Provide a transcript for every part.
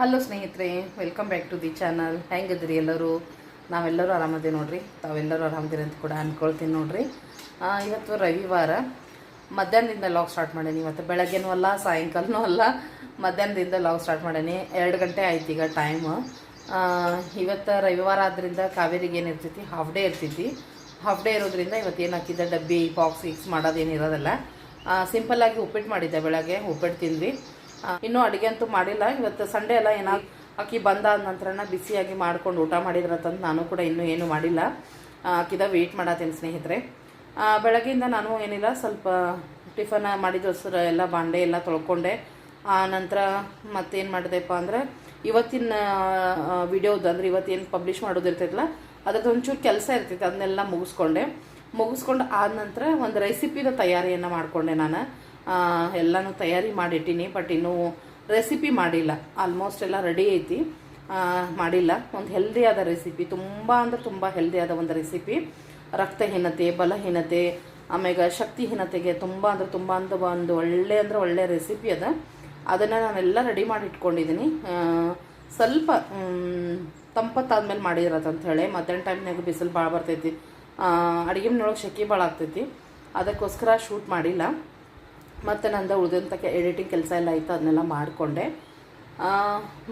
Hello ಸ್ನೇಹಿತರೆ welcome back to the channel ಹೆಂಗಿದ್ರಿ ಎಲ್ಲರೂ? ನಾವೆಲ್ಲರೂ ಆರಾಮದೇ ನೋಡ್ರಿ. ತಾವೆಲ್ಲರೂ ಆರಾಮದಿರಿ ಅಂತ ಕೂಡ ಅಂದ್ಕೊಳ್ತೀನಿ ನೋಡ್ರಿ. ಇವತ್ತು ರವಿವಾರ. ಮಧ್ಯಾಹ್ನದಿಂದ ಲಾಗ್ ಸ್ಟಾರ್ಟ್ ಮಾಡೇನಿ. ಇವತ್ತು ಬೆಳಗ್ಗೆನೂ ಅಲ್ಲ, ಸಾಯಂಕಾಲನೂ ಅಲ್ಲ. ಮಧ್ಯಾಹ್ನದಿಂದ ಲಾಗ್ ಸ್ಟಾರ್ಟ್ ಮಾಡೇನಿ. ಎರಡು ಗಂಟೆ ಆಯ್ತು ಈಗ ಟೈಮು ಇವತ್ತು ರವಿವಾರ ಆದ್ದರಿಂದ ಕಾವೇರಿಗೆ ಏನು ಇರ್ತೈತಿ? ಹಾಫ್ ಡೇ ಇರ್ತೈತಿ. ಹಾಫ್ ಡೇ ಇರೋದ್ರಿಂದ ಇವತ್ತು ಏನು ಹಾಕಿದ್ದೆ? ಡಬ್ಬಿ ಬಾಕ್ಸ್ ಗಿಕ್ಸ್ ಮಾಡೋದೇನಿರೋದಲ್ಲ ಸಿಂಪಲ್ಲಾಗಿ ಉಪ್ಪಿಟ್ಟು ಮಾಡಿದ್ದೆ ಬೆಳಗ್ಗೆ. ಉಪ್ಪಿಟ್ಟು ತಿಂದ್ವಿ. ಇನ್ನೂ ಅಡುಗೆ ಅಂತೂ ಮಾಡಿಲ್ಲ. ಇವತ್ತು ಸಂಡೆ ಎಲ್ಲ ಏನಾದ್ರು ಅಕ್ಕಿ ಬಂದಾದ ನಂತರನ ಬಿಸಿಯಾಗಿ ಮಾಡ್ಕೊಂಡು ಊಟ ಮಾಡಿದ್ರತಂದು ನಾನು ಕೂಡ ಇನ್ನೂ ಏನು ಮಾಡಿಲ್ಲ. ಅಕ್ಕಿದ ವೆಯ್ಟ್ ಮಾಡತ್ತೇನೆ ಸ್ನೇಹಿತರೆ. ಬೆಳಗ್ಗೆಯಿಂದ ನಾನು ಏನಿಲ್ಲ, ಸ್ವಲ್ಪ ಟಿಫನ್ ಮಾಡಿದೋಸ್ಕರ ಎಲ್ಲ, ಬಾಂಡೆ ಎಲ್ಲ ತೊಳ್ಕೊಂಡೆ. ಆ, ನಂತರ ಮತ್ತೇನು ಮಾಡಿದೆಪ್ಪ ಅಂದರೆ, ಇವತ್ತಿನ ವಿಡಿಯೋದು ಅಂದರೆ ಇವತ್ತೇನು ಪಬ್ಲಿಷ್ ಮಾಡೋದು ಇರ್ತೈತಲ್ಲ, ಅದ್ರದ್ದು ಒಂಚೂರು ಕೆಲಸ ಇರ್ತೈತೆ, ಅದನ್ನೆಲ್ಲ ಮುಗಿಸ್ಕೊಂಡೆ. ಮುಗಿಸ್ಕೊಂಡು ಆದ ನಂತರ ಒಂದು ರೆಸಿಪಿದ ತಯಾರಿಯನ್ನು ಮಾಡಿಕೊಂಡೆ ನಾನು. ಎಲ್ಲನೂ ತಯಾರಿ ಮಾಡಿಟ್ಟಿನಿ ಬಟ್ ಇನ್ನೂ ರೆಸಿಪಿ ಮಾಡಿಲ್ಲ. ಆಲ್ಮೋಸ್ಟ್ ಎಲ್ಲ ರೆಡಿ ಐತಿ. ಮಾಡಿಲ್ಲ. ಒಂದು ಹೆಲ್ದಿಯಾದ ರೆಸಿಪಿ ತುಂಬ ಅಂದ್ರೆ ತುಂಬ ಹೆಲ್ದಿಯಾದ ಒಂದು ರೆಸಿಪಿ ರಕ್ತಹೀನತೆ, ಬಲಹೀನತೆ ಆಮೇಲೆ ಶಕ್ತಿಹೀನತೆಗೆ ತುಂಬ ಅಂದ್ರೆ ತುಂಬ ಅಂದ ಒಂದು ಒಳ್ಳೆ ಅಂದರೆ ಒಳ್ಳೆ ರೆಸಿಪಿ ಅದ. ಅದನ್ನು ನಾನೆಲ್ಲ ರೆಡಿ ಮಾಡಿ ಇಟ್ಕೊಂಡಿದ್ದೀನಿ ಸ್ವಲ್ಪ ತಂಪತ್ತಾದ್ಮೇಲೆ ಮಾಡಿರತ್ತಂತ ಹೇಳಿ. ಮಧ್ಯಾಹ್ನ ಟೈಮ್ನಾಗ ಬಿಸಿಲು ಭಾಳ ಬರ್ತೈತಿ. ಅಡುಗೆ ಮನೆಯೊಳಗೆ ಶೆಕೆ ಭಾಳ ಆಗ್ತೈತಿ. ಅದಕ್ಕೋಸ್ಕರ ಶೂಟ್ ಮಾಡಿಲ್ಲ. ಮತ್ತು ನಂದು ಉಳಿದಂಥ ಎಡಿಟಿಂಗ್ ಕೆಲಸ ಎಲ್ಲ ಇತ್ತು ಅದನ್ನೆಲ್ಲ ಮಾಡಿಕೊಂಡೆ.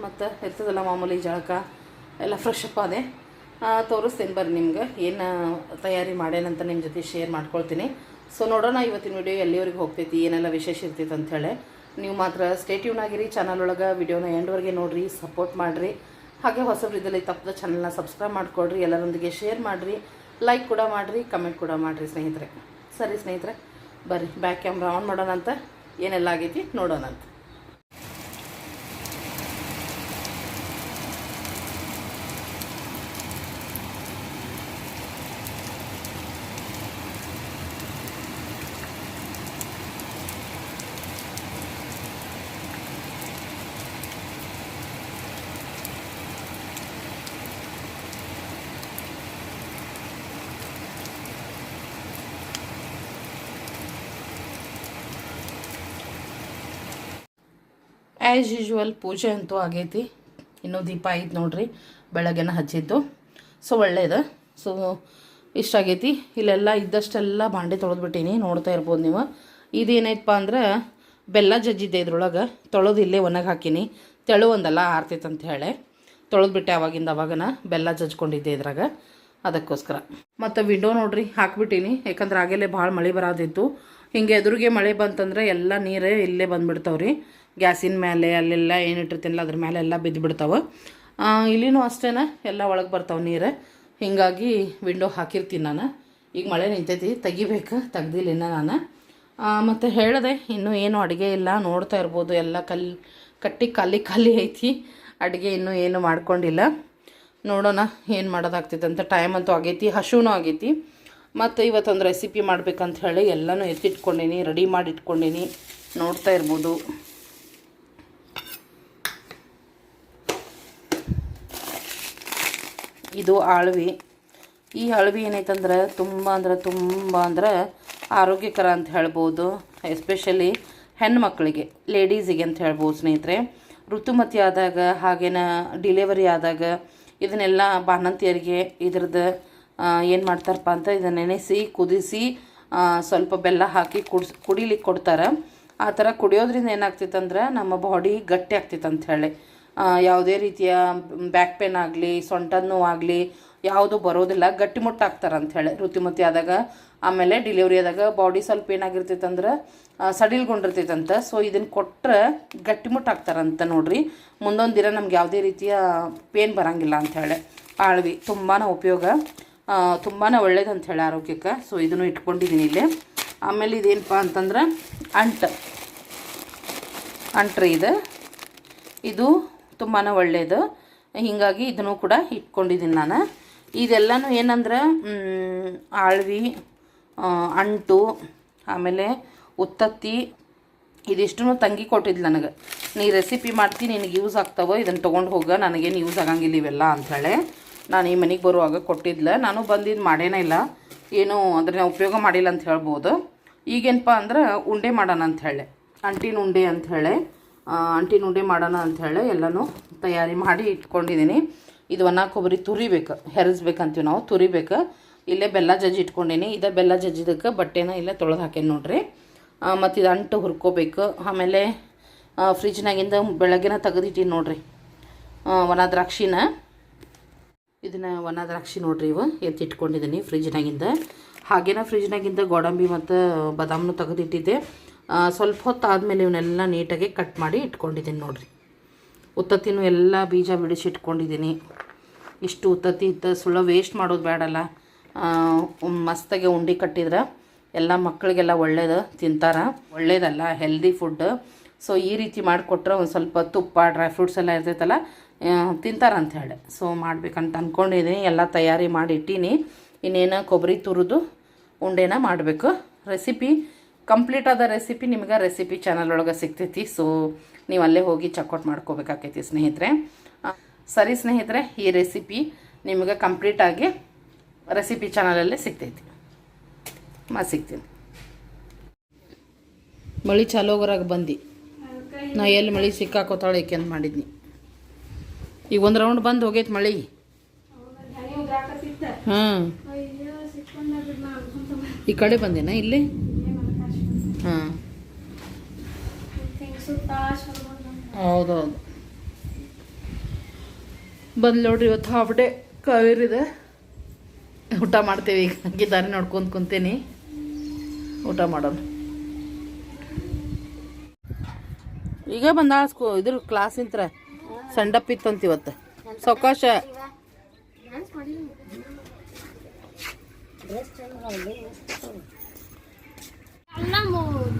ಮತ್ತು ಇರ್ತದಲ್ಲ ಮಾಮೂಲಿ ಜಳಕ ಎಲ್ಲ ಫ್ರೆಶ್ ಅಪ್ ಆ, ತೋರಿಸ್ತೀನಿ ಬರ್ರಿ ನಿಮ್ಗೆ ಏನು ತಯಾರಿ ಮಾಡೇನಂತ ನಿಮ್ಮ ಜೊತೆ ಶೇರ್ ಮಾಡ್ಕೊಳ್ತೀನಿ. ಸೊ ನೋಡೋಣ ಇವತ್ತಿನ ವಿಡಿಯೋ ಎಲ್ಲಿವರೆಗೆ ಹೋಗ್ತೈತಿ ಏನೆಲ್ಲ ವಿಶೇಷ ಇರ್ತೈತೆ ಅಂಥೇಳಿ ನೀವು ಮಾತ್ರ ಸ್ಟೇಟ್ಯೂನ್ ಆಗಿರಿ ಚಾನಲ್ ಒಳಗೆ ವಿಡಿಯೋನ ಎಂಡ್ವರೆಗೆ ನೋಡಿರಿ ಸಪೋರ್ಟ್ ಮಾಡಿರಿ. ಹಾಗೆ ಹೊಸಬ್ರಿದ್ದಲ್ಲಿ ತಪ್ಪದ ಚಾನಲ್ನ ಸಬ್ಸ್ಕ್ರೈಬ್ ಮಾಡ್ಕೊಳ್ರಿ ಎಲ್ಲರೊಂದಿಗೆ ಶೇರ್ ಮಾಡಿರಿ. ಲೈಕ್ ಕೂಡ ಮಾಡಿರಿ ಕಮೆಂಟ್ ಕೂಡ ಮಾಡಿರಿ ಸ್ನೇಹಿತರೆ. ಸರಿ ಸ್ನೇಹಿತರೆ. ಬರ್ರಿ ಬ್ಯಾಕ್ ಕ್ಯಾಮ್ರಾ ಆನ್ ಮಾಡೋಣ ಅಂತ ಏನೆಲ್ಲ ಆಗೈತಿ ನೋಡೋಣ ಆ್ಯಸ್ ಯೂಶ್ವಲ್ ಪೂಜೆ ಅಂತೂ ಆಗೈತಿ. ಇನ್ನೂ ದೀಪ ಐತೆ ನೋಡ್ರಿ, ಬೆಳಗ್ಗೆನ ಹಚ್ಚಿದ್ದು. ಸೊ, ಒಳ್ಳೇದು. ಸೊ, ಇಷ್ಟ ಆಗೈತಿ. ಇಲ್ಲೆಲ್ಲ ಇದ್ದಷ್ಟೆಲ್ಲ ಬಾಂಡೆ ತೊಳೆದ್ಬಿಟ್ಟೀನಿ, ನೋಡ್ತಾ ಇರ್ಬೋದು ನೀವು. ಇದೇನೈತಪ್ಪ ಅಂದ್ರೆ, ಬೆಲ್ಲ ಜಜ್ಜಿದ್ದೆ ಇದ್ರೊಳಗೆ. ತೊಳೆದು ಇಲ್ಲೇ ಒಣಗೆ ಹಾಕೀನಿ. ತೆಳು ಒಂದಲ್ಲ ಆರ್ತೈತೆ ಅಂತ ಹೇಳಿ. ತೊಳೆದ್ಬಿಟ್ಟೆ ಅವಾಗಿಂದ ಅವಾಗನ, ಬೆಲ್ಲ ಜಜ್ಕೊಂಡಿದ್ದೆ ಇದ್ರಾಗ. ಅದಕ್ಕೋಸ್ಕರ. ಮತ್ತು ವಿಂಡೋ ನೋಡ್ರಿ, ಹಾಕ್ಬಿಟ್ಟೀನಿ. ಯಾಕಂದ್ರೆ, ಆಗಲೇ ಭಾಳ ಮಳೆ ಬರೋದಿತ್ತು. ಹಿಂಗೆ ಎದುರಿಗೆ ಮಳೆ ಬಂತಂದ್ರೆ ಎಲ್ಲ ನೀರೇ ಇಲ್ಲೇ ಬಂದ್ಬಿಡ್ತಾವ್ರಿ. ಗ್ಯಾಸಿನ ಮೇಲೆ ಅಲ್ಲೆಲ್ಲ ಏನು ಇಟ್ಟಿರ್ತೀನಲ್ಲ, ಅದ್ರ ಮೇಲೆ ಎಲ್ಲ ಬಿದ್ದು ಬಿಡ್ತಾವೆ ಇಲ್ಲಿನೂ ಅಷ್ಟೇ ಎಲ್ಲ ಒಳಗೆ ಬರ್ತಾವೆ ನೀರು. ಹೀಗಾಗಿ ವಿಂಡೋ ಹಾಕಿರ್ತೀನಿ ನಾನು. ಈಗ ಮಳೆ ನಿಂತೈತಿ, ತೆಗಿಬೇಕು, ತೆಗ್ದಿಲ್ಲ ನಾನು. ಮತ್ತು ಹೇಳಿದೆ, ಇನ್ನೂ ಏನು ಅಡುಗೆ ಇಲ್ಲ, ನೋಡ್ತಾ ಇರ್ಬೋದು, ಎಲ್ಲ ಕಲ್, ಕಟ್ಟಿ ಖಾಲಿ ಖಾಲಿ ಐತಿ. ಅಡುಗೆ ಇನ್ನೂ ಏನು ಮಾಡ್ಕೊಂಡಿಲ್ಲ. ನೋಡೋಣ, ಏನು ಮಾಡೋದಾಗ್ತೈತೆ ಅಂತ ಟೈಮ್ ಅಂತೂ ಆಗೈತಿ ಹಸುವೂ ಆಗೈತಿ. ಮತ್ತು ಇವತ್ತೊಂದು ರೆಸಿಪಿ ಮಾಡ್ಬೇಕಂತ ಹೇಳಿ ಎಲ್ಲನೂ ಎತ್ತಿಟ್ಕೊಂಡೀನಿ ರೆಡಿ ಮಾಡಿ ಇಟ್ಕೊಂಡೀನಿ ನೋಡ್ತಾ ಇರ್ಬೋದು. ಇದು ಅಳವಿ ಈ ಅಳವಿ ಏನೈತಂದ್ರೆ ತುಂಬ ಅಂದ್ರೆ ತುಂಬ ಅಂದ್ರೆ ಆರೋಗ್ಯಕರ ಅಂತ ಹೇಳ್ಬೋದು. ಎಸ್ಪೆಷಲಿ ಹೆಣ್ಮಕ್ಳಿಗೆ ಲೇಡೀಸಿಗೆ ಅಂತ ಹೇಳ್ಬೋದು ಸ್ನೇಹಿತರೆ. ಋತುಮತಿ ಆದಾಗ, ಹಾಗೇನ ಡಿಲೆವರಿ ಆದಾಗ, ಇದನ್ನೆಲ್ಲ ಬಾಣಂತಿಯರಿಗೆ ಇದ್ರದ್ದು ಏನು ಮಾಡ್ತಾರಪ್ಪ ಅಂತ ಇದನ್ನ ನೆನೆಸಿ, ಕುದಿಸಿ ಸ್ವಲ್ಪ ಬೆಲ್ಲ ಹಾಕಿ ಕುಡ್ಸ್, ಕುಡಿಲಿಕ್ಕೆ ಕೊಡ್ತಾರೆ. ಆ ಥರ ಕುಡಿಯೋದ್ರಿಂದ ಏನಾಗ್ತಿತ್ತಂದ್ರೆ ನಮ್ಮ ಬಾಡಿ ಗಟ್ಟಿ ಆಗ್ತಿತ್ತು ಹೇಳಿ. ಯಾವುದೇ ರೀತಿಯ ಬ್ಯಾಕ್ ಪೇನ್ ಆಗಲಿ ಸೊಂಟದ ನೋವಾಗಲಿ ಯಾವುದು ಬರೋದಿಲ್ಲ. ಗಟ್ಟಿಮುಟ್ಟಾಗ್ತಾರೆ ಅಂಥೇಳಿ ಋತುಮತಿ ಆದಾಗ, ಆಮೇಲೆ ಡಿಲಿವರಿ ಆದಾಗ ಬಾಡಿ ಸ್ವಲ್ಪ ಏನಾಗಿರ್ತೈತಂದ್ರೆ ಸಡಿಲ್ಗೊಂಡಿರ್ತೈತಂತ. ಸೊ ಇದನ್ನು ಕೊಟ್ಟರೆ ಗಟ್ಟಿಮುಟ್ಟಾಗ್ತಾರಂತ ನೋಡ್ರಿ. ಮುಂದೊಂದು ದಿನ ನಮ್ಗೆ ಯಾವುದೇ ರೀತಿಯ ಪೇನ್ ಬರೋಂಗಿಲ್ಲ ಅಂಥೇಳಿ ಆಳ್ವಿ ತುಂಬಾ ಉಪಯೋಗ. ತುಂಬಾ ಒಳ್ಳೇದಂತ ಹೇಳಿ ಆರೋಗ್ಯಕ್ಕೆ. ಸೊ ಇದನ್ನು ಇಟ್ಕೊಂಡಿದ್ದೀನಿ ಇಲ್ಲಿ. ಆಮೇಲೆ ಇದೇನಪ್ಪ ಅಂತಂದ್ರೆ ಅಂಟು. ಅಂಟ್ರಿ ಇದು. ಇದು ತುಂಬಾ ಒಳ್ಳೆಯದು ಹೀಗಾಗಿ ಇದನ್ನು ಕೂಡ ಇಟ್ಕೊಂಡಿದ್ದೀನಿ ನಾನು. ಇದೆಲ್ಲನೂ ಏನಂದ್ರೆ ಆಳ್ವಿ ಅಂಟು, ಆಮೇಲೆ ಉತ್ತತ್ತಿ ಇದಿಷ್ಟು ತಂಗಿ ಕೊಟ್ಟಿದ್ದು ನನಗೆ. ನೀ ರೆಸಿಪಿ ಮಾಡ್ತೀನಿ ನಿನಗೆ ಯೂಸ್ ಆಗ್ತಾವೋ ಇದನ್ನು ತೊಗೊಂಡು ಹೋಗ, ನನಗೇನು ಯೂಸ್ ಆಗಂಗಿಲ್ಲ ಇವೆಲ್ಲ ಅಂಥೇಳಿ ನಾನು ಈ ಮನೆಗೆ ಬರುವಾಗ ಕೊಟ್ಟಿದ್ಲ. ನಾನು ಬಂದಿದ್ದು ಮಾಡೇನೇ ಇಲ್ಲ. ಏನು ಅಂದರೆ ಉಪಯೋಗ ಮಾಡಿಲ್ಲ ಅಂತ ಹೇಳ್ಬೋದು. ಈಗೇನಪ್ಪ ಅಂದ್ರೆ ಉಂಡೆ ಮಾಡೋಣ ಅಂತ ಹೇಳಿ ಅಂಟಿನ ಉಂಡೆ ಅಂತ ಹೇಳಿ ಅಂಟಿನ ಉಂಡೆ ಮಾಡೋಣ ಅಂಥೇಳಿ ಎಲ್ಲನೂ ತಯಾರಿ ಮಾಡಿ ಇಟ್ಕೊಂಡಿದ್ದೀನಿ ಇದು ಒಣ ಕೊಬ್ಬರಿ ತುರಿಬೇಕು. ಹೆರಸ್ಬೇಕಂತೀವಿ ನಾವು. ತುರಿಬೇಕು. ಇಲ್ಲೇ ಬೆಲ್ಲ ಜಜ್ಜಿ ಇಟ್ಕೊಂಡೀನಿ. ಇದೇ ಬೆಲ್ಲ ಜಜ್ಜಿದಕ್ಕೆ ಬಟ್ಟೆನ ಇಲ್ಲೇ ತೊಳೆದು ಹಾಕೇನಿ ನೋಡ್ರಿ. ಮತ್ತು ಇದು ಅಂಟು ಹುರ್ಕೋಬೇಕು. ಆಮೇಲೆ ಫ್ರಿಜ್ನಾಗಿಂದ ಬೆಳಗ್ಗೆನ ತೆಗೆದಿಟ್ಟೀನಿ ನೋಡ್ರಿ. ಒಣ ದ್ರಾಕ್ಷಿನ. ಇದನ್ನು ಒಣ ದ್ರಾಕ್ಷಿ ನೋಡ್ರಿ ಇವು. ಎತ್ತಿಟ್ಕೊಂಡಿದ್ದೀನಿ ಫ್ರಿಜ್ನಾಗಿಂದ. ಹಾಗೇನ ಫ್ರಿಜ್ನಾಗಿಂದ ಗೋಡಂಬಿ ಮತ್ತು ಬಾದಾಮನ್ನು ತೆಗೆದಿಟ್ಟಿದ್ದೆ. ಸ್ವಲ್ಪ ಹೊತ್ತು ಆದಮೇಲೆ ಇವನ್ನೆಲ್ಲ ನೀಟಾಗಿ ಕಟ್ ಮಾಡಿ ಇಟ್ಕೊಂಡಿದ್ದೀನಿ ನೋಡ್ರಿ. ಉತ್ತತ್ತಿನೂ ಎಲ್ಲ ಬೀಜ ಬಿಡಿಸಿ ಇಟ್ಕೊಂಡಿದ್ದೀನಿ ಇಷ್ಟು ಉತ್ತತ್ತಿ ಇತ್ತು ಸುಳ್ಳ ವೇಸ್ಟ್ ಮಾಡೋದು ಬೇಡಲ್ಲ ಮಸ್ತಾಗಿ ಉಂಡೆ ಕಟ್ಟಿದ್ರೆ ಎಲ್ಲ ಮಕ್ಕಳಿಗೆಲ್ಲ ಒಳ್ಳೇದು ತಿಂತಾರೆ. ಒಳ್ಳೇದಲ್ಲ ಹೆಲ್ದಿ ಫುಡ್ ಸೊ ಈ ರೀತಿ ಮಾಡಿಕೊಟ್ರೆ ಒಂದು ಸ್ವಲ್ಪ ತುಪ್ಪ ಡ್ರೈ ಫ್ರೂಟ್ಸ್ ಎಲ್ಲ ಇರ್ತೈತಲ್ಲ ಆ, ತಿಂತಾರ ಅಂತ ಹೇಳಿ ಸೊ ಮಾಡ್ಬೇಕಂತ ಅಂದ್ಕೊಂಡಿದ್ದೀನಿ ಎಲ್ಲ ತಯಾರಿ ಮಾಡಿ ಇಟ್ಟೀನಿ. ಇನ್ನೇನು ಕೊಬ್ಬರಿ ತುರಿದು ಉಂಡೆನ ಮಾಡಬೇಕು. ರೆಸಿಪಿ ಕಂಪ್ಲೀಟ್ ಆದ ರೆಸಿಪಿ ನಿಮ್ಗೆ ರೆಸಿಪಿ ಚಾನಲ್ ಒಳಗೆ ಸಿಗ್ತೈತಿ. ಸೊ ನೀವು ಅಲ್ಲೇ ಹೋಗಿ ಚೆಕ್ಔಟ್ ಮಾಡ್ಕೋಬೇಕಾಕೈತಿ ಸ್ನೇಹಿತರೆ. ಸರಿ ಸ್ನೇಹಿತರೆ ಈ ರೆಸಿಪಿ ನಿಮ್ಗೆ ಕಂಪ್ಲೀಟಾಗಿ ರೆಸಿಪಿ ಚಾನಲಲ್ಲೇ ಸಿಗ್ತೈತಿ. ಮಾ ಸಿಗ್ತೀನಿ. ಮಳಿ ಚಾಲೋಗರಾಗ ಬಂದು. ನಾ ಎಲ್ಲಿ ಮಳಿ ಸಿಕ್ಕಾಕೋತಾಳೆ ಏಕೆಂದು ಮಾಡಿದ್ನಿ. ಈಗ ಒಂದು ರೌಂಡ್ ಬಂದು ಹೋಗೈತೆ ಮಳೆ. ಹಾಂ. ಈ ಕಡೆ ಬಂದೇನಾ ಇಲ್ಲಿ? ಹಾಂ. ಹೌದೌದು. ಬಂದು ನೋಡ್ರಿ ಇವತ್ತು ಹಾಫ್ ಡೇ ಕಾವೇರಿದೆ. ಊಟ ಮಾಡ್ತೇವೆ ಈಗ. ಹಂಗೆ ದಾರಿ ನೋಡ್ಕೊಂತ ಕುಂತೀನಿ. ಊಟ ಮಾಡೋಣ. ಈಗ ಬಂದಾಳ ಸ್ಕೂ ಇದ್ರ ಕ್ಲಾಸಿಂತ್ರ ಸಂಡಪ್ ಇತ್ತಂತ ಇವತ್ತು ಸಾವಕಾಶ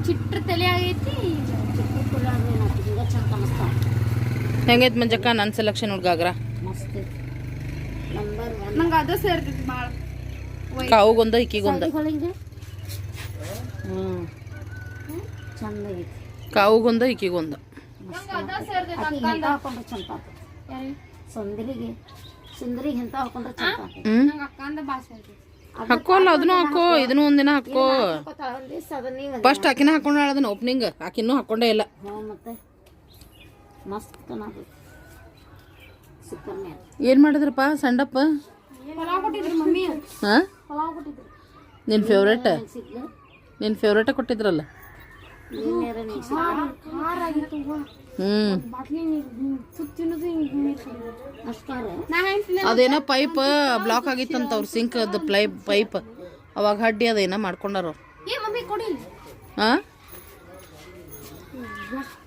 ಚಿಟ್ರ ತಲೆ ಆಗೈತಿ. ಕಾಣಿಸ್ತಾವ ಹೆಂಗೈತೆ ಮಂಜಕ್ಕ ನನ್ನ ಸೆಲೆಕ್ಷನ್ ಹುಡ್ಗಾಗ್ರ ನಂಗೆ ಅದು ಸೇರ್ತೈತಿ ಭಾಳ ಕಾವುಗೊಂದ ಇಕ್ಕಿಗೊಂದ ಕಾವುಗೊಂದ ಇಕ್ಕಿಗೊಂದ ಒಂದಿನ ಹಾಕೋ. ಫಸ್ಟ್ ಆಕಿನ ಹಾಕೊಂಡಾಳ ಅದನ್ನ ಓಪನಿಂಗ್ ಆಕಿನ್ನೂ ಹಾಕೊಂಡೇ ಇಲ್ಲ. ಮತ್ತೆ? ಏನು ಮಾಡಿದ್ರಪ್ಪ ಸಂಡಪ್ಪ? ನಿನ್ನ ಫೇವ್ರೇಟ್ ನಿನ್ನ ಫೇವ್ರೇಟ ಕೊಟ್ಟಿದ್ರಲ್ಲ. ಅದೇನೋ ಪೈಪ್ ಬ್ಲಾಕ್ ಆಗಿತ್ತಂತ ಅವ್ರ ಸಿಂಕ್ ಪೈಪ್ ಅವಾಗ ಹಡ್ಡಿ ಅದೇನೋ ಮಾಡ್ಕೊಂಡಾರ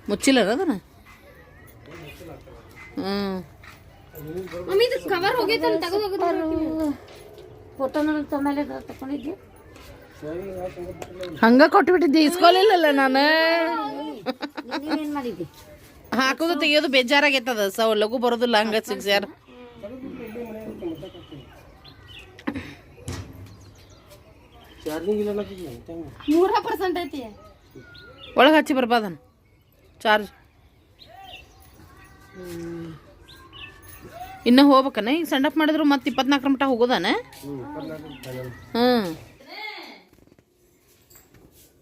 ಮುಚ್ಚಿಲ್ಲ ಅದನ್ನ? ಹ್ಮ್. ಕವರ್ ಹೋಗೈತೆ ಫೋಟೋನಲ್ಲಿ ತಗೊಂಡಿದ್ದೆ. ಹಂಗ ಕೊಟ್ಬಿಟ್ಟಿದ್ದೆ ಇಸ್ಕೊಲಿಲ್ಲಲ್ಲ ನಾನು? ಹಾಕೋದು ತೆಗಿಯೋದು ಬೇಜಾರಾಗೈತದ ಸೊ ಲಘು ಬರೋದಿಲ್ಲ ಹಂಗ ಸಿಕ್ಸ್ ಯಾರು? ಮೂರ ಪರ್ಸೆಂಟ್ ಐತಿ. ಒಳಗೆ ಹಚ್ಚಿ ಬರ್ಬಾದನ್ ಚಾರ್ಜ್ ಇನ್ನ ಹೋಗ್ಬೇಕನ? ಈಗ ಸಂಡಪ್ ಮಾಡಿದ್ರು ಮತ್ತೆ ಇಪ್ಪತ್ನಾಲ್ಕರ ಮಟ್ಟ ಹೋಗೋದಾನೆ? ಹ್ಞೂ ಬಿಡ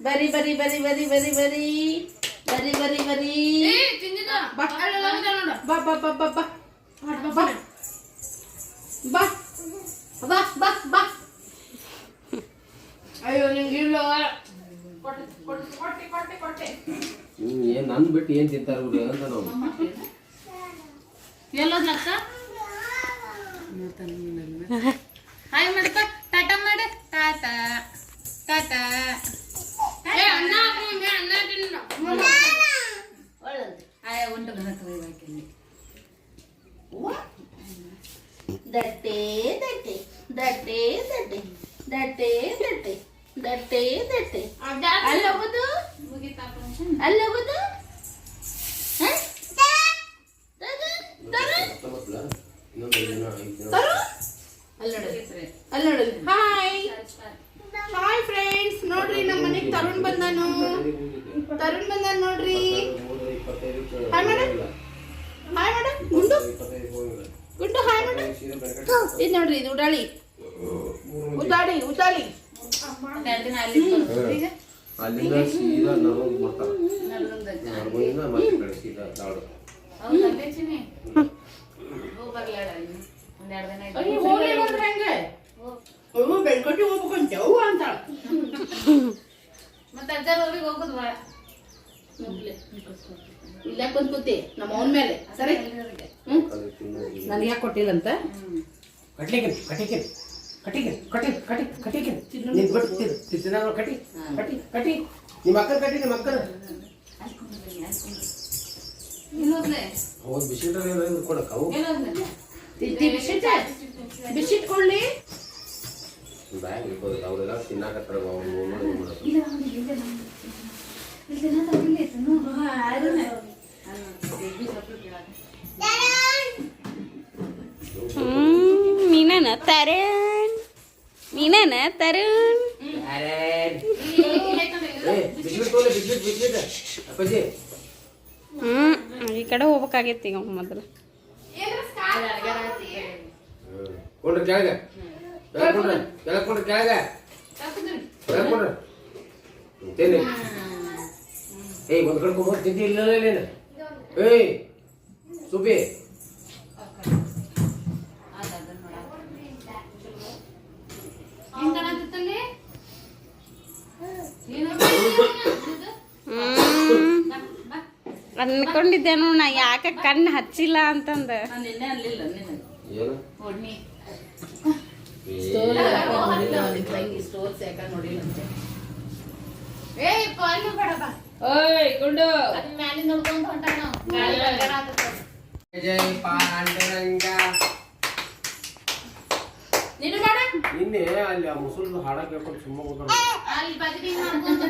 ಬರಿ ಬರಿ ಬರಿ ಬರಿ ಬರಿ ಬರಿ. ಬರಿ ಬರಿ ಬರಿ. ಬಾ. ಬಾ ಬಾ ಬಾ ಬಾ ಬಾ. ಬಾ ಬಾ. ಬಾ. ಬಾ ಬಾ ಅಯ್ಯೋ ನಿಂಗೆ ಇಲ್ಲ ಏನ್ ನನ್ ಬಿಟ್ಟು ಏನ್ ತಿಂತಾರ ಇವ್ರು ಅಂತ ನಾವು. ಎಲ್ಲೋದ್ಲಕ್ಕ? ಗುಂಡು ಹಾಯ್ ಮಾಡು ಇದು ನೋಡ್ರಿ ಇದು ಉಡಾಳಿ ಉದಾಳಿ ಉದಾಳಿ ಅಲ್ಲಿಂದ ಸೀದಾ ನರ್ಮಗ್ ಬರ್ತಾರ ನರ್ಮಗಿಂದ ಮತ್ತೆ ಕಡೆ ಸೀದಾ ದಾವಡ ಅಯ್ಯೋ, ಹೋಗ್ಲಿ ನೋಡ್ರಿ ಹಂಗೆ ಅವ್ವ ಬೆಳ್ಕೊಟ್ಟಿ ಹೋಗ್ಬೇಕಂತೆ ಅವ್ವ ಅಂತಾಳ ಮತ್ತೆ ಅಜ್ಜಾರ್ ಊರಿಗೆ ಹೋಗುದು ಬಾ ಇಲ್ಲ ಬಂದ್ ಕೂತಿ ನಮ್ಮ ಅವನ ಮೇಲೆ. ಸರಿ? ಹ್ಮ್? ನನಗೆ ಯಾಕೆ ಕೊಟ್ಟಿಲ್ಲಂತ? ಕಟ್ಲಿಕ್ಕೆ ಕಟಿಕೆ ಕಟಿಕೆ ಕಟಿ ಕಟಿ ಕಟಿಕೆ ನೀನ್ ಬಿಟ್ಟು ತಿನ್ನ ಕಟ್ಟಿ ಕಟಿ ಕಟಿ ನಿಮ್ಮ ಅಕ್ಕನ ಕಟಿ ನಿಮ್ಮ ಅಕ್ಕನ. ಇನ್ನೊಂದ್ಲೆ ಹೋದ್ ಬಿಸಿಟ್ರೆ ಕೊಡಕ್ಕ ಅವು ಇನ್ನೊಂದ್ಲೆ ತಿಂತಿ ಬಿಸಿಟ್ ಬಿಸಿಟ್ ಕೊಡ್ಲಿ. ಬ್ಯಾಗ್ ಇರ್ಬೋದು ಅವರೆಲ್ಲ ತಿನ್ನಾಕತ್ತಾರ ಅವ್ರು ನೋಡಿ ಮಾಡೋದು ಇಲ್ಲ ಇಲ್ಲ ಇಲ್ಲ ತಗಿಲ್ಲ ಇತ್ತು ಅದನ್ನ ಮೀನನ ತರುಣ್ ಮೀನನ ತರುಣ್ ಏ ಬಿಸ್ಕಿಟ್ ತೋಲೆ ಬಿಸ್ಕಿಟ್ ಬಿಸ್ಕಿಟ್ ಅಪ್ಪಾಜಿ ಹ್ಮ್ ಈ ಕಡೆ ಹೋಗ್ಬೇಕಾಗೈತಿ ಈಗ ಮೊದಲು ಹ್ಮ್. ಕೊಂಡ್ರೆ ಕೆಳಗೆ ಕೆಳಗೆ ಕೊಂಡ್ರೆ ಕೆಳಗೆ ಕೊಂಡ್ರೆ ಕೆಳಗೆ ಕೆಳಗೆ ಕೊಂಡ್ರೆ ಹ್ಮ್, ತಿನ್ನಿ ಏಯ್ ಒಂದ್ ಕಡೆ ಕೊಂಡ್ರೆ ತಿಂದಿ ಇಲ್ಲ ನೀನು ಏಯ್ ಸುಬಿ ಅನ್ಕೊಂಡಿದ್ದೆ ನಾ ಯಾಕ ಕಣ್ಣು ಹಚ್ಚಿಲ್ಲ ಅಂತಂದ. ಏಯ್ ಪಾಲು ಬೇಡ ಬಾ. ಓಯ್ ಗುಂಡು ಅದನ್ನ ಮ್ಯಾಲಿಂದ ನೋಡ್ಕೊಂತ ಹೊಂಟಾನ ನಾವು ಗಾಳಿ ಬಂಗಾರ ಆಗುತ್ತೆ ಜೈ ಪಾಂಡುರಂಗ ನೀನು ಮಾಡ ನಿನ್ನೆ ಅಲ್ಲಿ ಆ ಮುಸುಲ್ದು ಹಾಡ ಕೇಳ್ಕೊಂಡು ಸುಮ್ಮ ಹೋಗೋಣ ಅಲ್ಲಿ ಬಜರಿ ಮಾಡ್ಕೊಂತ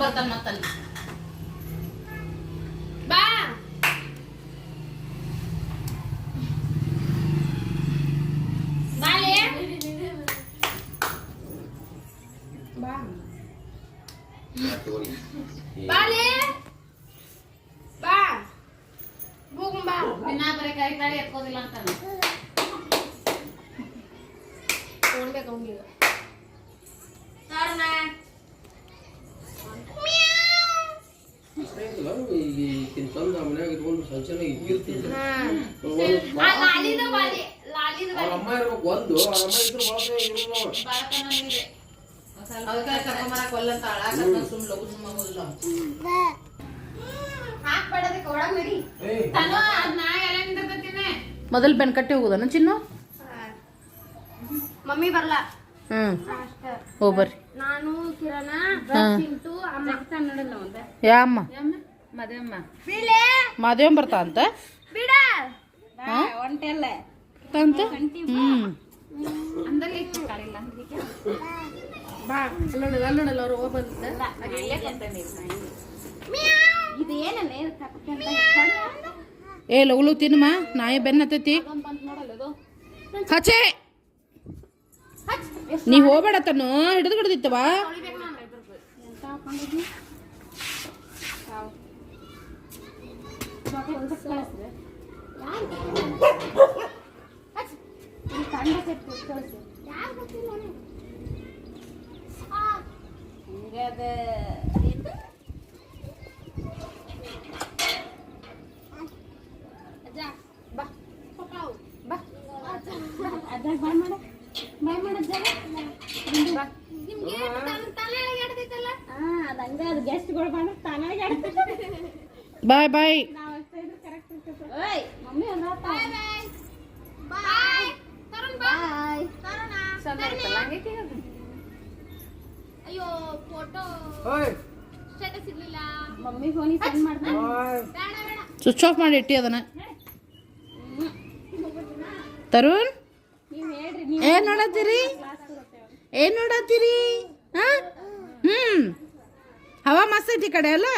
ಬರ್ತಾನ ಮತ್ತಲ್ಲಿ ಬಾ ಬಾಲೆ ಬಾಲೆ ಬಾ ಹೋಗು ಬಾ ದಿನ ಬರೀ ಕೈ ಕಾಡಿ ಎತ್ಕೋದಿಲ್ಲ ಅಂತಾನೆ. ತಗೊಂಡ್ಬೇಕು ಅವ್ನಿಗೆ. ತರುಣ. ಒಂದು ಸುಮ್ ಲಗು ಸುಮ್ಮ ಮೊದಲು ಬೆನ್ ಕಟ್ಟಿ ಹೋಗುದನ ಚಿನ್ನು? ಮಮ್ಮಿ ಬರ್ಲ? ಹ್ಮ್. ಹೋಗ್ ಬರ್ರಿ. ನಾನು ಕಿರಣ ಚಿಂಟು ಅಮ್ಮ. ಒಂದ ಯಾ ಬರ್ತಾ ಅಂತ? ಬಿಡ. ಒಂಟೆಲ್ಲ ಅಂತ? ಹ್ಮ್. ಅಂದಲ್ಲಿ ಕಾಳಿಲ್ಲ ಬಾ ಅಲ್ಲೋಡಲ್ಲ ಅಲ್ಲೋಡಲ್ಲ ಅವ್ರು ಹೋಗ್ ಬಂದ ಇದು ಏನಲ್ಲ ಏ ಲಗುಲು ತಿನ್ಮ ನಾಯಿ ಬೆನ್ನ ಹತ್ತೈತಿ ಹಚ್ಚೆ ನೀ ಹೋಗ್ಬೇಡ ತನ್ನು ಹಿಡಿದು ಹಿಡಿದಿತ್ತವ ನಿಮ್ಗೆ ಬಾಯ್ ಬಾಯ್. ಅಯ್ಯೋ ಫೋಟೋ ಸ್ಟೇಟಸ್ ಮಮ್ಮಿ ಫೋನ್ ಮಾಡ್ತಾನೆ ಸ್ವಿಚ್ ಆಫ್ ಮಾಡಿ ಇಟ್ಟಿ ಅದನ್ನ. ತರುಣ್. ಏನ್ ನೋಡತ್ತೀರಿ? ಏನ್ ನೋಡತ್ತೀರಿ? ಹಾ? ಹ್ಮ್. ಹವಾ ಮಸ್ತ್ ಐತಿ ಈ ಕಡೆ ಅಲ್ಲ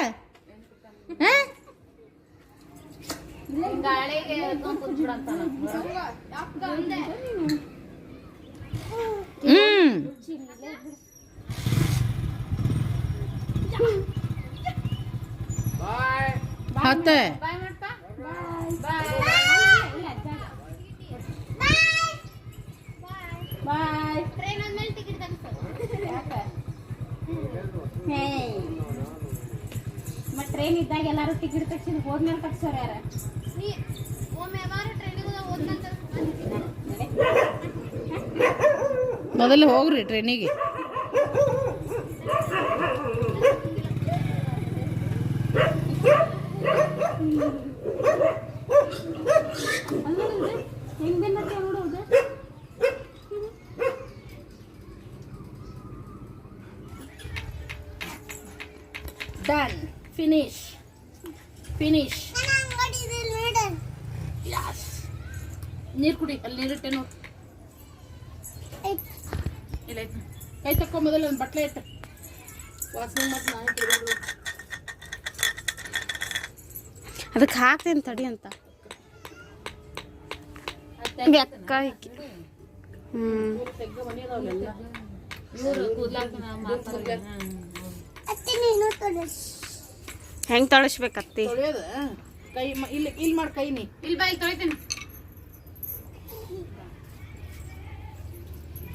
ಹ್ಮ್. ಬಾಯ್ ಹತ್ತೆ. ಬಾಯ್ ಟ್ರೈನ್ ಆದ್ಮೇಲೆ ಟಿಕೆಟ್ ಹೇ. ಮತ್ತೆ ಟ್ರೈನ್ ಇದ್ದಾಗ ಎಲ್ಲಾರು ಟಿಕೆಟ್ ತಕ್ಷಣ ಹೋದ್ಮೇಲೆ ತಗ್ಸೋರು ಯಾರ? ನೀ ಒಮ್ಮೆ ಯಾವಾರ ಟ್ರೈನಿಗೆ ಓದ್ನಂತ ಮೊದಲು ಹೋಗ್ರಿ ಟ್ರೈನಿಗೆ ತಡಿ ಅಂತ ಹೆಂಗ್ ತೊಳಸ್ಬೇಕತ್ತಿ ಕೈ ಇಲ್ಲಿ ಇಲ್ಲಿ ಮಾಡಿ ಇಲ್ಲಿ ಬಾ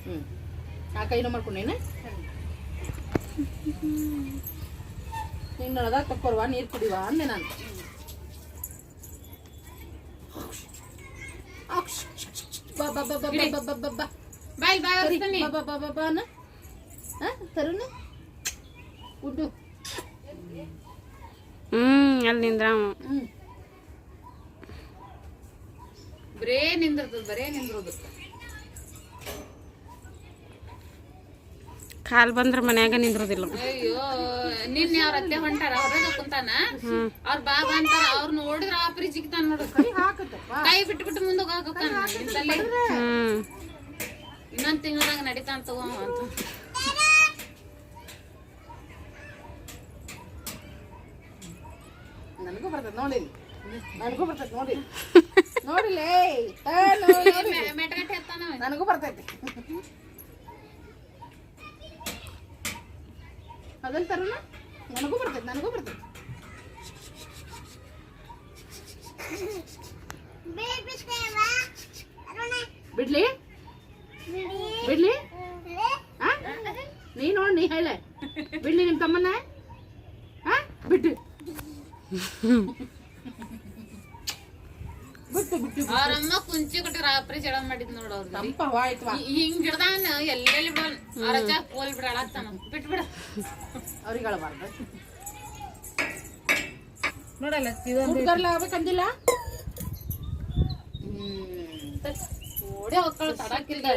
ಹ್ಞೂ ಆ ಕೈನೂ ನೀನು ತಕ್ಕೊರ್ವಾ ನೀರು ಕುಡಿವಾ ಅಂದೆ ನಾನು ಬಾಯ್ ಬಾಯ್ ಸರಿ, ಒರೆಸ್ತೀನಿ ಬಾ ಬಾ ಬಾ ಬಾ ಬಾ ಅನ್ನ ಹಾ ತರುಣ ಉಡ್ಡು ಹ್ಮ್ ಅಲ್ಲಿ ನಿಂದ್ರ ಹ್ಞೂ ಬರೇ ನಿಂದಿರ್ತದ ಬರೇ ನಿಂದ್ರದು. ಕಾಲ್ ಬಂದ್ರ ಮನ್ಯಾಗ ನಿಂದ್ರೋದಿಲ್ಲ. ಅಯ್ಯೋ ನಿನ್ನೆ ಅವ್ರ ಅತ್ತೆ ಹೊಂಟಾರ? ಹೊರಗೆ ಕುಂತಾನ? ಅವ್ರ ಬಾಬಾ ಅಂತಾರ. ಅವ್ರ ನೋಡಿದ್ರ ಆಪ್ರಿ ಜಿಗ್ತಾನ ನೋಡು. ಹಾಕತ್ತಪ್ಪ. ಕೈ ಬಿಟ್ಟು ಬಿಟ್ಟು ಮುಂದೆ ಹೋಗಾಕತ್ತಾನ ಇಂತಲ್ಲಿ ಹ್ಮ್ ಇನ್ನೊಂದ್ ತಿಂಗಳದಾಗ ನಡೀತಾನ ತಗೋ ಅಂತ. ನನಗೂ ಬರ್ತದೆ ನೋಡಿ. ನನಗೂ ಬರ್ತೈತೆ ನೋಡಿ. ನೋಡಿಲೇ ಆ, ನನಗೂ ಬರ್ತೈತಿ. ಅದನ್ನ ತರುಣ ನನಗೂ ಬರ್ತೈತೆ, ನನಗೂ ಬರ್ತೈತಿ. ಬಿಡ್ಲಿ? ಬಿಡ್ಲಿ? ನೀ ನೋಡ್, ನೀ ಹೇಳ. ಬಿಡ್ಲಿ ನಿಮ್ಮ ಬಿಟ್ಟು ಬಿಟ್ಟು ಅವ್ರಮ್ಮ ಕುಂಚಿ ಕೊಟ್ಟು ರಾತ್ರಿ ಜಡ ಮಾಡಿದ್ ನೋಡು ಅವ್ರ ಹಿಂಗ್ ಹಿಡ್ದಾನ ಎಲ್ಲೆಲ್ಲಿ ಬಿಡೋನ್? ಅವ್ರ ಅಜ್ಜ ಹೋಲ್ ಬಿಡಾಳತ್ತಾನ ಬಿಟ್ ಬಿಡ ಅವ್ರಿಗೆ ಅಳಬಾರ್ದು ನೋಡಲ್ಲ ಹುಡ್ಗರ್ಲ ಆಗ್ಬೇಕಂದಿಲ್ಲ ಓಡಿ ಹೋಗ್ತಾಳ ತಡಕಿಲ್ದ.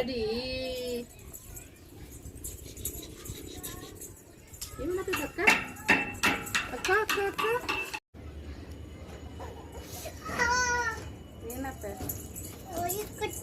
ಏನ್ ಮಾಡ್ತಿದ್ದ ಅಕ್ಕ? ಅಕ್ಕ ಅಕ್ಕ ಅಕ್ಕ? って。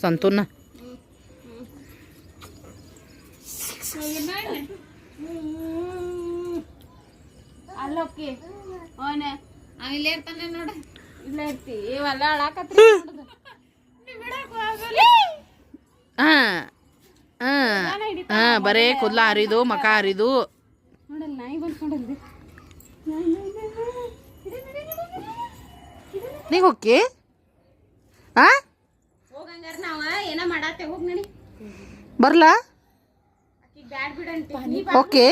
ಸಂತೂನ ಇಲ್ಲೇ ಇರ್ತಾನೆ ನೋಡು. ಇಲ್ಲೇ ಇರ್ತಿ. ಇವೆಲ್ಲ. ಹಾಂ. ಹಾಂ. ಹಾಂ ಬರೇ ಕುದ್ಲ ಹರಿದು ಮಕ ಹರಿದು. ನೋಡಲ್ಲ ನಾಯಿ ನೀ ಹೋಗಿ ಆ ಹೋಗಂಗಾರ ನಾವ ಏನ ಮಾಡಾತೆ ಹೋಗ್ ನಡಿ ಬರ್ಲಾ? ಓಕೆ.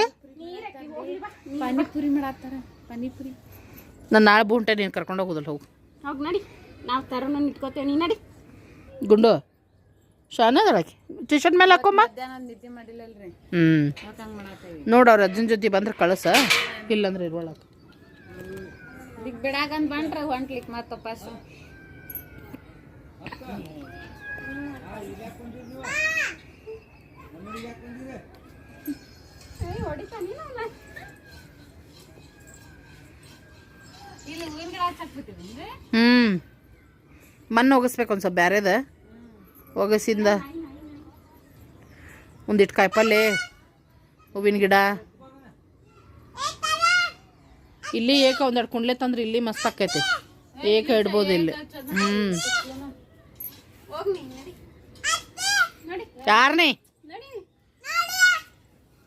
ಪಾನಿಪುರಿ ಮಾಡತ್ತಾರ? ಪಾನಿಪುರಿ. ನಾನು ನಾಳೆ ಬೂಂಟೆ ನೀನು ಕರ್ಕೊಂಡು ಹೋಗೋದಲ್ಲ ಹೋಗು. ಹೋಗ್ ನಡಿ. ನಾವು ತರೋನ ಇಟ್ಕೋತೇವೆ ನೀ ನಡಿ. ಗುಂಡು. ಶಾನೆ ಅದಳಕ್ಕೆ ಟಿ ಶರ್ಟ್ ಮೇಲೆ ಹಾಕೊಮ್ಮ ಹ್ಞೂ ನೋಡು ಅವ್ರ ಅಜ್ಜನ ಜೊತೆ ಬಂದ್ರೆ ಕಳಸ. ಇಲ್ಲಂದ್ರೆ ಇರುವಳ ಈಗ ಬಿಡಾಗಂದ್ ಬಂದ್ರ ಹೊಂಟ್ಲಿಕ್ ಮತ್ತೆ ವಾಪಸ್ ಹ್ಞೂ ಮಣ್ಣು ಒಗಸ್ಬೇಕು ಒಂದು ಸ್ವಲ್ಪ ಬ್ಯಾರೆದ. ಒಗಸಿಂದ. ಒಂದಿಟ್ಟು ಕಾಯಿಪಲ್ಲೆ ಹೂವಿನ ಗಿಡ. ಇಲ್ಲಿ ಏಕ ಒಂದೆರಡು ಕುಂಡ್ಲೆ ತಂದ್ರೆ ಇಲ್ಲಿ ಮಸ್ತ್ ಆಕೈತಿ. ಏಕ ಇಡ್ಬೋದು ಇಲ್ಲಿ. ಹ್ಞೂ ಯಾರನೇ?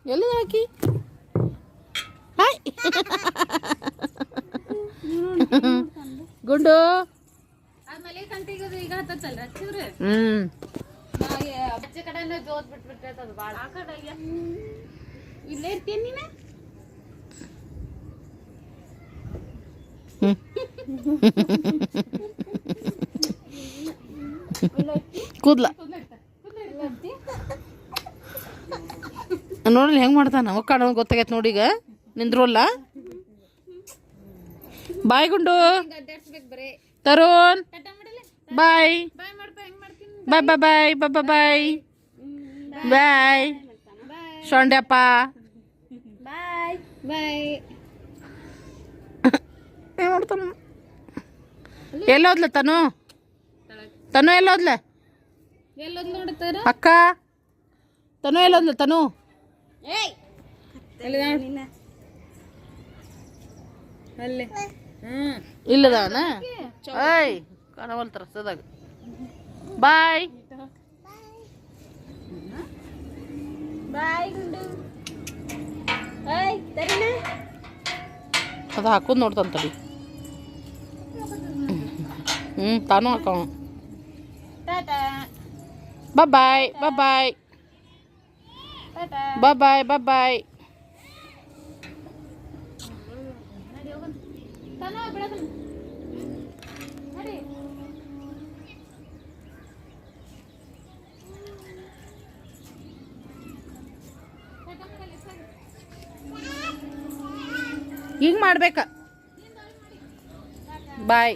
ಎಲ್ಲಿ ಹಾಕಿ ಹಾಯ್. ಗುಂಡು. ಅದ್ ಮಲೆ ಕಂಟಿಗೆ ಈಗ ಹತ್ತತ್ತಲ್ಲ ಹಚ್ಚಿದ್ರೆ ಹ್ಞೂ ಅಜ್ಜ ಕಡೆಯಿಂದ ಜೋತ್ ಬಿಟ್ಬಿಟ್ರೆ ಅದು ಭಾಳ ಆ ಕಡೆ ಇಲ್ಲೇ ಇರ್ತೀನಿ ನೀನು ಕೂದ್ಲ ನೋಡಲಿ ಹೆಂಗೆ ಮಾಡ್ತಾನ? ಒಕ್ಕಾಡ ಗೊತ್ತಾಗೈತೆ ನೋಡಿಗ ನಿಂದ್ರೋಲ್ಲ? ಬಾಯ್ ಗುಂಡು. ತರುಣ್. ಬಾಯ್. ಬಾಯ್ ಮಾಡ್ಪ ಹೆಂಗ್ ಮಾಡ್ತೀನಿ ಬಾಯ್ ಬಾಯ್ ಬಾಯ್ ಬಾಯ್. ಬಾಯ್. ಬಾಯ್ ಸೊಂಡ್ಯಪ್ಪ ಬಾಯ್. ಬಾಯ್. ಏನು ಮಾಡ್ತಾನ? ಎಲ್ಲೋದ್ಲ ತನು? ತನು ಎಲ್ಲೋದ್ಲ ಅಕ್ಕ? ತನು ಎಲ್ಲೋದ್ಲ ತನು? ಏಯ್! ಅಲ್ಲಿ ಅಲ್ಲಿ. ಹ್ಮ್. ಇಲ್ಲದವನ ಏಯ್! ಕಾಣವಲ್ ರಸ್ತೆದಾಗ ಬಾಯ್. ಬಾಯ್ ಗುಂಡು. ಏಯ್ ತರಿನ ಅದು ಹಾಕೋದು ನೋಡ್ತಾನ ತಡಿ. ಹ್ಞೂ ತಾನು ಹಾಕವ. ಟಾಟಾ. ಬಾಯ್ ಬಾಯ್ ಟಾಟಾ ಬಾಯ್ ಬಾಯ್ ಬಾಯ್ ಹಿಂಗೆ ಮಾಡ್ಬೇಕ. ಬಾಯ್